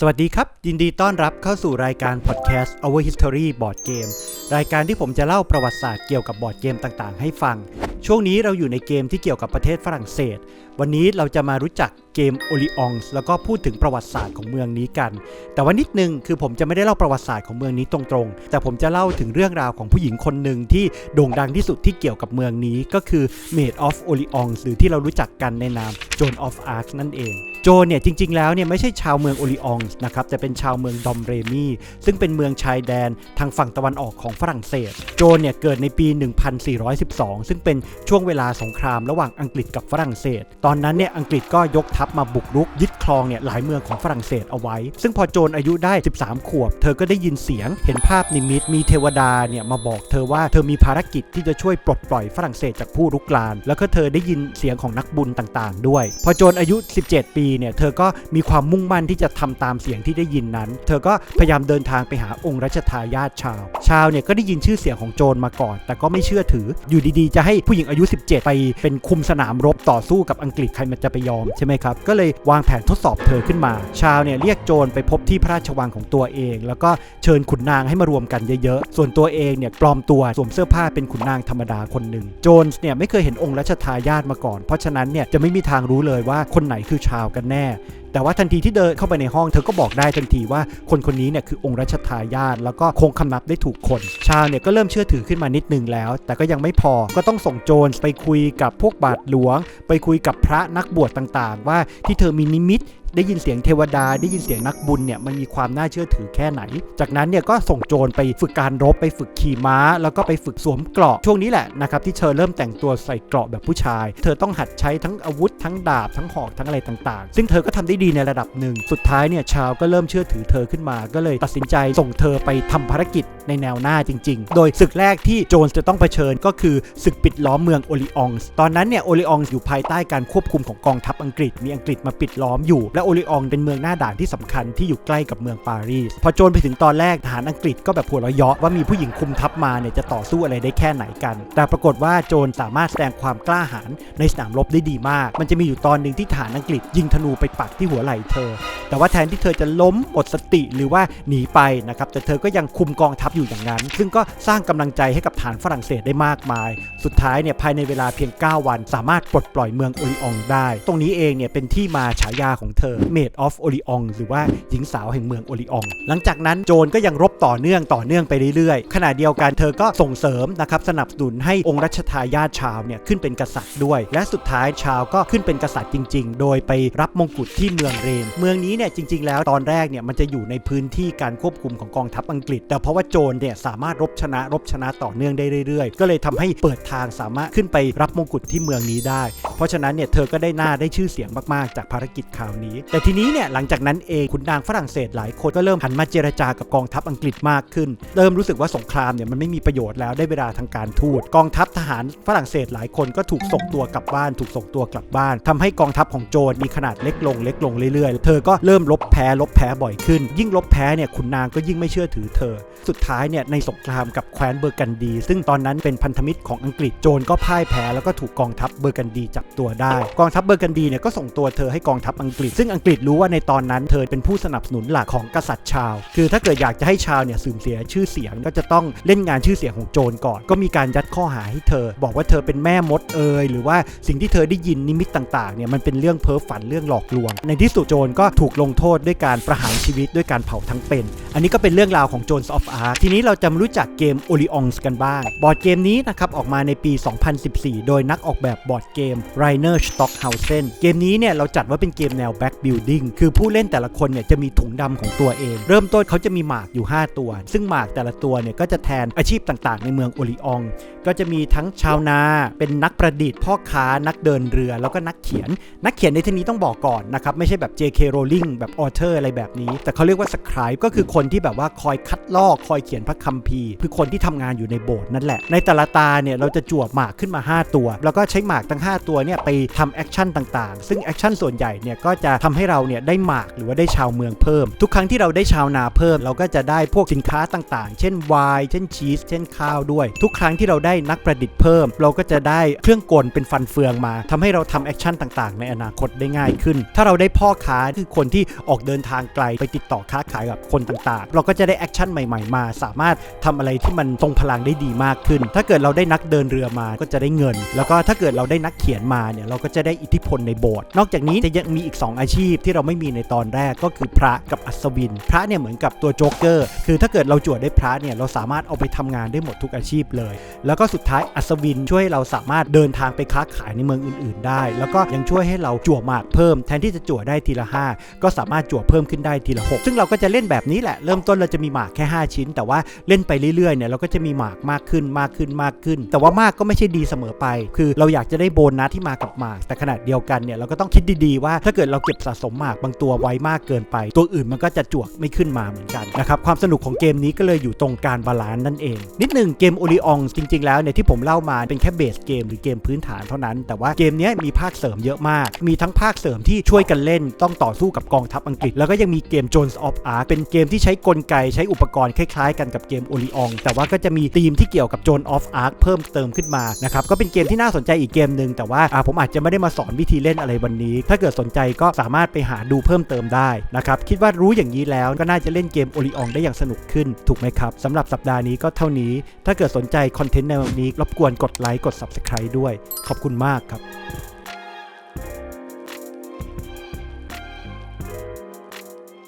สวัสดีครับ ยินดีต้อนรับเข้าสู่รายการพอดแคสต์ Our History Board Game รายการที่ผมจะเล่าประวัติศาสตร์เกี่ยวกับบอร์ดเกมต่างๆ ให้ฟัง ช่วงนี้เราอยู่ในเกมที่เกี่ยวกับประเทศฝรั่งเศส วันนี้เราจะมารู้จักเกมโอลิองส์แล้วก็พูดถึงประวัติศาสตร์ของเมืองนี้กัน แต่ว่านิดนึงคือผมจะไม่ได้เล่าประวัติศาสตร์ของเมืองนี้ตรงๆ แต่ผมจะเล่าถึงเรื่องราวของผู้หญิงคนหนึ่งที่โด่งดังที่สุดที่เกี่ยวกับเมืองนี้ก็คือ Maid of Orleans หรือที่เรารู้จักกันในนาม Joan of Arc นั่นเอง โจนเนี่ยจริง ๆ แล้วเนี่ยไม่ใช่ชาวเมืองโอลิองส์นะครับแต่เป็นชาวเมืองดอมเรมีซึ่งเป็นเมืองชายแดนทางฝั่งตะวันออกของฝรั่งเศส โจนเนี่ยเกิดในปี 1412 ซึ่งเป็นช่วงเวลาสงครามระหว่างอังกฤษกับฝรั่งเศส ตอนนั้นเนี่ยอังกฤษก็ยกทัพมาบุกรุกยึดครองเนี่ยหลายเมืองของฝรั่งเศสเอาไว้ ซึ่งพอโจนอายุได้ 13 ขวบ เธอก็ได้ยินเสียง เห็นภาพนิมิต มีเทวดาเนี่ยมาบอกเธอว่าเธอมีภารกิจที่จะช่วยปลดปล่อยฝรั่งเศสจากผู้รุกราน แล้วก็เธอได้ยินเสียงของนักบุญต่างๆ ด้วย พอโจนอายุ 17 ปีเนี่ยเธอก็มีความมุ่งมั่นที่จะทำตามเสียงที่ได้ยินนั้น เธอก็พยายามเดินทางไปหาองค์รัชทายาทชาว ชาวเนี่ยก็ได้ยินชื่อเสียงของโจรมาก่อน แต่ก็ไม่เชื่อถือ อยู่ดีๆ จะให้ผู้หญิงอายุ 17 ไปเป็นคุมสนามรบต่อสู้กับอังกฤษใครมันจะไปยอมใช่ไหมครับ ก็เลยวางแผนทดสอบเธอขึ้นมา ชาวเนี่ยเรียกโจรไปพบที่พระราชวังของตัวเอง แล้วก็เชิญขุนนางให้มารวมกันเยอะๆ ส่วนตัวเองเนี่ยปลอมตัวสวมเสื้อผ้าเป็นขุนนางธรรมดาคนหนึ่ง โจนเนี่ยไม่เคยเห็นองค์รัชทายาทมาก่อน เพราะฉะนั้นเนี่ยจะไม่มีทางรู้เลยว่าคนไหนคือชาวกันแน่แต่ว่าทันทีที่เดินเข้าไปในห้องเธอก็บอกได้ทันทีว่าคนคนนี้เนี่ยคือองค์รัชทายาทแล้วก็คงคำนับได้ถูกคน ชาวเนี่ยก็เริ่มเชื่อถือขึ้นมานิดนึงแล้ว แต่ก็ยังไม่พอก็ต้องส่งโจรไปคุยกับพวกบาทหลวง ไปคุยกับพระนักบวชต่างๆ ว่าที่เธอมีนิมิตได้ยินเสียงเทวดา ได้ยินเสียงนักบุญเนี่ยมันมีความน่าเชื่อถือแค่ไหน จากนั้นเนี่ยก็ส่งโจรไปฝึกการรบไปฝึกขี่ม้า แล้วก็ไปฝึกสวมเกราะช่วงนี้แหละนะครับที่เธอเริ่มแต่งตัวใส่เกราะแบบผู้ชาย เธอต้องหัดใช้ทั้งอาวุธทั้งดาบทั้งหอกทั้งอะไรต่างๆ ซึ่งเธอก็ทำได้ดีในระดับหนึ่ง สุดท้ายเนี่ยชาวก็เริ่มเชื่อถือเธอขึ้นมา ก็เลยตัดสินใจส่งเธอไปทำภารกิจในแนวหน้าจริง ๆ โดยศึกแรกที่โจนจะต้องเผชิญก็คือศึกปิดล้อมเมืองโอลิองส์ตอนนั้นเนี่ยโอลิองส์อยู่ภายใต้การควบคุมของกองทัพอังกฤษ มีอังกฤษมาปิดล้อมอยู่และโอลิองเป็นเมืองหน้าด่านที่สำคัญที่อยู่ใกล้กับเมืองปารีส พอโจนไปถึงตอนแรกทหารอังกฤษก็แบบหัวเราะเยาะว่ามีผู้หญิงคุมทัพมาเนี่ยจะต่อสู้อะไรได้แค่ไหนกัน แต่ปรากฏว่าโจนสามารถแสดงความกล้าหาญในสนามรบได้ดีมาก มันจะมีอยู่ตอนหนึ่งที่ทหารอังกฤษยิงธนูไปปักที่หัวไหล่เธอ แต่ว่าแทนที่เธอจะล้มหมดสติหรือว่าหนีไปนะครับแต่เธอก็ยังคุมกองทัพอยู่อย่างนั้น ซึ่งก็สร้างกำลังใจให้กับฐานฝรั่งเศสได้มากมาย สุดท้ายเนี่ยภายในเวลาเพียง 9 วัน สามารถปลดปล่อยเมืองโอลิองได้ ตรงนี้เองเนี่ยเป็นที่มาฉายาของเธอ Maid of Orion หรือว่าหญิงสาวแห่งเมืองโอลิองหลังจากนั้นโจนก็ยังรบต่อเนื่องต่อเนื่องไปเรื่อยๆขณะเดียวกันเธอก็ส่งเสริมนะครับสนับสนุนให้องค์รัชทายาทชาวเนี่ยขึ้นเป็นกษัตริย์ด้วย และสุดท้ายชาวก็ขึ้นเป็นกษัตริย์จริง ๆ โดยไปรับมงกุฎที่เมืองเรน เมืองนี้เนี่ยจริง ๆ แล้วตอนแรกเนี่ยมันจะอยู่ในพื้นที่การควบคุมของกองทัพอังกฤษ แต่เพราะว่าโจนเนี่ยสามารถรบชนะรบชนะต่อเนื่องได้เรื่อยๆ ก็เลยทำให้เปิดทางสามารถขึ้นไปรับมงกุฎที่เมืองนี้ได้ เพราะฉะนั้นเนี่ยเธอก็ได้หน้าได้ชื่อเสียงมากๆ จากภารกิจคราวนี้ แต่ทีนี้เนี่ยหลังจากนั้นเองขุนนางฝรั่งเศสหลายคนก็เริ่มหันมาเจรจากับกองทัพอังกฤษมากขึ้น เริ่มรู้สึกว่าสงครามเนี่ยมันไม่มีประโยชน์แล้วได้เวลาทางการทูตกองทัพทหารฝรั่งเศสหลายคนก็ถูกส่งตัวกลับบ้าน ถูกส่งตัวกลับบ้านทำให้กองทัพของโจรมีขนาดเล็กลงเล็กลงเรื่อยๆ เธอก็เริ่มลบแพ้ลบแพ้บ่อยขึ้น ยิ่งลบแพ้เนี่ยขุนนางก็ยิ่งไม่เชื่อถือเธอ สุดท้ายเนี่ยในสงครามกับแคว้นเบอร์กันดี ซึ่งตอนนั้นเป็นพันธมิตรของอังกฤษโจรก็พ่ายแพ้แล้วก็ถูกกองทัพเบอร์กันดีจับตัวได้ กองทัพเบอร์กันดีเนี่ยก็ส่งตัวเธอให้กองทัพอังกฤษ ซึ่งอังกฤษรู้ว่าในตอนนั้นเธอเป็นผู้สนับสนุนหลักของกษัตริย์ชาว คือถ้าเกิดอยากจะให้ชาวเนี่ยสูญเสียชื่อเสียงก็จะต้องเล่นงานชื่อเสียงของโจรก่อน ก็มีการยัดข้อหาให้เธอ บอกว่าเธอเป็นแม่มดเอยหรือว่าสิ่งที่เธอได้ยินนิมิตต่างๆเนี่ยมันเป็นเรื่องเพ้อฝันเรื่องหลอกลวง ในที่สุดโจรก็ถูกลงโทษด้วยการประหารชีวิตด้วยการเผาทั้งเป็น อันนี้ก็เป็นเรื่องราวของโจนส์ออฟอาร์ทีนี้เราจะมารู้จักเกม o l i o n s กันบ้าง บอร์ดเกมนี้นะครับออกมาในปี 2014 โดยนักออกแบบบอร์ดเกม Rainer Stockhausen เกมนี้เนี่ยเราจัดว่าเป็นเกมแนว back building คือผู้เล่นแต่ละคนเนี่ยจะมีถุงดำของตัวเอง เริ่มต้นเขาจะมีหมากอยู่ 5 ตัว ซึ่งหมากแต่ละตัวเนี่ยก็จะแทนอาชีพต่างๆ ในเมืองโอลิองก็จะมีทั้งชาวนาเป็นนักประดิษฐ์พ่อค้านักเดินเรือแล้วก็นักเขียน นักเขียนในที่นี้ต้องบอกก่อนนะครับไม่ใช่แบบ J.K. Rowling แบบออเทอร์อะไรแบบนี้ แต่เขาเรียกว่า scribe ก็คือคนที่แบบว่าคอยคัดลอกคอยเขียนพระคัมภีร์ คือคนที่ทำงานอยู่ในโบสถ์นั่นแหละ ในแต่ละตาเนี่ยเราจะจั่วหมากขึ้นมา 5 ตัว แล้วก็ใช้หมากทั้ง 5 ตัวเนี่ยไปทำแอคชั่นต่างๆ ซึ่งแอคชั่นส่วนใหญ่เนี่ยก็จะทำให้เราเนี่ยได้หมากหรือว่าได้ชาวเมืองเพิ่ม ทุกครั้งที่เราได้ชาวนาเพิ่ม เราก็จะได้พวกสินค้าต่างๆ เช่นไวน์เช่นชีสเช่นข้าวด้วย ทุกครั้งที่เราได้นักประดิษฐ์เพิ่ม เราก็จะได้เครื่องกลเป็นฟันเฟืองมาทำให้เราทำแอคชั่นต่างๆ ในอนาคตได้ง่ายขึ้น ถ้าเราได้พ่อค้าคือคนที่ออกเดินทางไกลไปติดต่อค้าขายกับคนต่างๆ เราก็จะได้แอคชั่นใหม่ๆ มา สามารถทำอะไรที่มันทรงพลังได้ดีมากขึ้น ถ้าเกิดเราได้นักเดินเรือมาก็จะได้เงิน แล้วก็ถ้าเกิดเราได้นักเขียนมาเนี่ยเราก็จะได้อิทธิพลในโบสถ์นอกจากนี้จะยังมีอีก 2 อาชีพที่เราไม่มีในตอนแรกก็คือพระกับอัศวิน พระเนี่ยเหมือนกับตัวโจ๊กเกอร์คือถ้าเกิดเราจวดได้พระเนี่ยเราสามารถเอาไปทำงานได้หมดทุกอาชีพเลย แล้วก็สุดท้ายอัศวินช่วยเราสามารถเดินทางไปค้าขายในเมืองอื่น ๆ ได้ แล้วก็ยังช่วยให้เราจั่วหมากเพิ่มแทนที่จะจั่วได้ทีละ 5 ก็ก็สามารถจั่วเพิ่มขึ้นได้ทีละ 6 ซึ่งเราก็จะเล่นแบบนี้แหละ เริ่มต้นเราจะมีหมากแค่ 5 ชิ้น แต่ว่าเล่นไปเรื่อยๆเนี่ยเราก็จะมีหมากมากขึ้นมากขึ้นมากขึ้น แต่ว่ามากก็ไม่ใช่ดีเสมอไป คือเราอยากจะได้โบนัสที่มากับหมาก แต่ขนาดเดียวกันเนี่ยเราก็ต้องคิดดีๆว่า ถ้าเกิดเราเก็บสะสมหมากบางตัวไว้มากเกินไป ตัวอื่นมันก็จะจวกไม่ขึ้นมาเหมือนกันนะครับความสนุกของเกมนี้ก็เลยอยู่ตรงการบาลานซ์นั่นเอง นิดหนึ่งเกมโอริอองจริง ๆ แล้วเนี่ยที่ผมเล่ามาเป็นแค่เบสเกมหรือเกมพื้นฐานเท่านั้น แต่ว่าเกมนี้มีภาคเสริมเยอะมาก มีทั้งภาคเสริมที่ช่วยกันเล่นต้องต่อสู้กับกองทัพอังกฤษ แล้วก็ยังมีเกม Jones of Arc เป็นเกมที่ใช้กลไกใช้อุปกรณ์คล้ายๆ กันกับเกมโอริองแต่ว่าก็จะมีธีมที่เกี่ยวกับ Jones of Arc เพิ่มเติมขึ้นมานะครับก็เป็นเกมที่น่าสนใจอีกเกมหนึ่งแต่ว่าผมอาจจะไม่ได้มาสอนวิธีเล่นอะไรวันนี้ ถ้าเกิดสนใจก็สามารถไปหาดูเพิ่มเติมได้นะครับคิดว่ารู้อย่างนี้แล้วก็น่าจะเล่นเกมโอริอองได้อย่างสนุกขึ้นถูกไหมครับสำหรับสัปดาห์นี้ก็เท่านี้ ถ้าเกิดสนใจคอนเทนต์ในวันนี้รบกวนกดไลค์กด Subscribe ด้วย ขอบคุณมากครับ